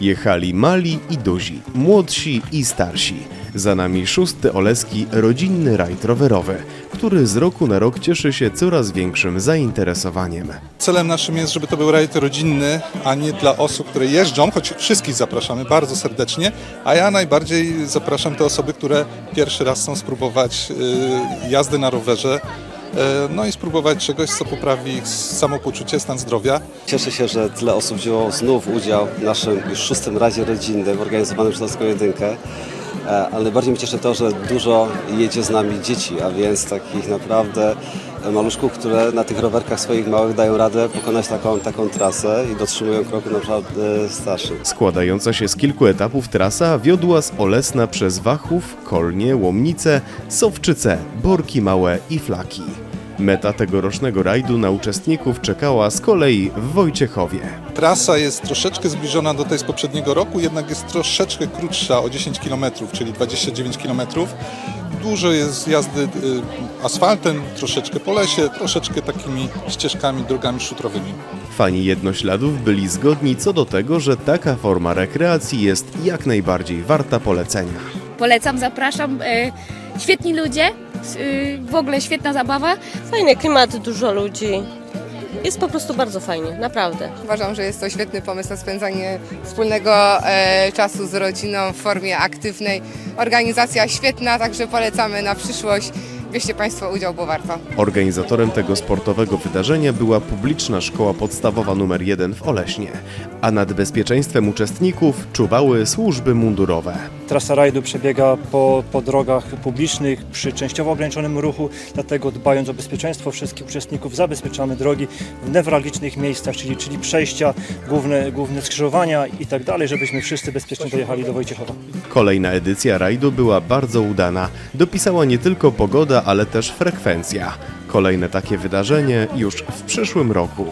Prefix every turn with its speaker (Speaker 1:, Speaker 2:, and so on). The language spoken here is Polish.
Speaker 1: Jechali mali i duzi, młodsi i starsi. Za nami szósty Oleski rodzinny rajd rowerowy, który z roku na rok cieszy się coraz większym zainteresowaniem.
Speaker 2: Celem naszym jest, żeby to był rajd rodzinny, a nie dla osób, które jeżdżą, choć wszystkich zapraszamy bardzo serdecznie, a ja najbardziej zapraszam te osoby, które pierwszy raz chcą spróbować y, jazdy na rowerze, no i spróbować czegoś, co poprawi ich samopoczucie, stan zdrowia.
Speaker 3: Cieszę się, że tyle osób wzięło znów udział w naszym już szóstym razie rodzinnym organizowanym przez Polską Jedynkę. E, Ale najbardziej mnie cieszy to, że dużo jedzie z nami dzieci, a więc takich naprawdę maluszków, które na tych rowerkach swoich małych dają radę pokonać taką, taką trasę i dotrzymują kroku naprawdę starszym.
Speaker 1: Składająca się z kilku etapów trasa wiodła z Olesna przez Wachów, Kolnie, Łomnice, Sowczyce, Borki Małe i Flaki. Meta tegorocznego rajdu na uczestników czekała z kolei w Wojciechowie.
Speaker 2: Trasa jest troszeczkę zbliżona do tej z poprzedniego roku, jednak jest troszeczkę krótsza o 10 km, czyli 29 km. Dużo jest jazdy y, asfaltem, troszeczkę po lesie, troszeczkę takimi ścieżkami, drogami szutrowymi.
Speaker 1: Fani jednośladów byli zgodni co do tego, że taka forma rekreacji jest jak najbardziej warta polecenia.
Speaker 4: Polecam, zapraszam. e, Świetni ludzie, y, w ogóle świetna zabawa.
Speaker 5: Fajny klimat, dużo ludzi. Jest po prostu bardzo fajnie, naprawdę.
Speaker 6: Uważam, że jest to świetny pomysł na spędzanie wspólnego e, czasu z rodziną w formie aktywnej. Organizacja świetna, także polecamy na przyszłość. Bierzcie Państwo udział, bo warto.
Speaker 1: Organizatorem tego sportowego wydarzenia była publiczna szkoła podstawowa nr 1 w Oleśnie, a nad bezpieczeństwem uczestników czuwały służby mundurowe.
Speaker 7: Trasa rajdu przebiega po, po drogach publicznych przy częściowo ograniczonym ruchu, dlatego dbając o bezpieczeństwo wszystkich uczestników zabezpieczamy drogi w newralgicznych miejscach, czyli, czyli przejścia, główne, główne skrzyżowania i tak dalej, żebyśmy wszyscy bezpiecznie dojechali do Wojciechowa.
Speaker 1: Kolejna edycja rajdu była bardzo udana. Dopisała nie tylko pogoda, ale też frekwencja. Kolejne takie wydarzenie już w przyszłym roku.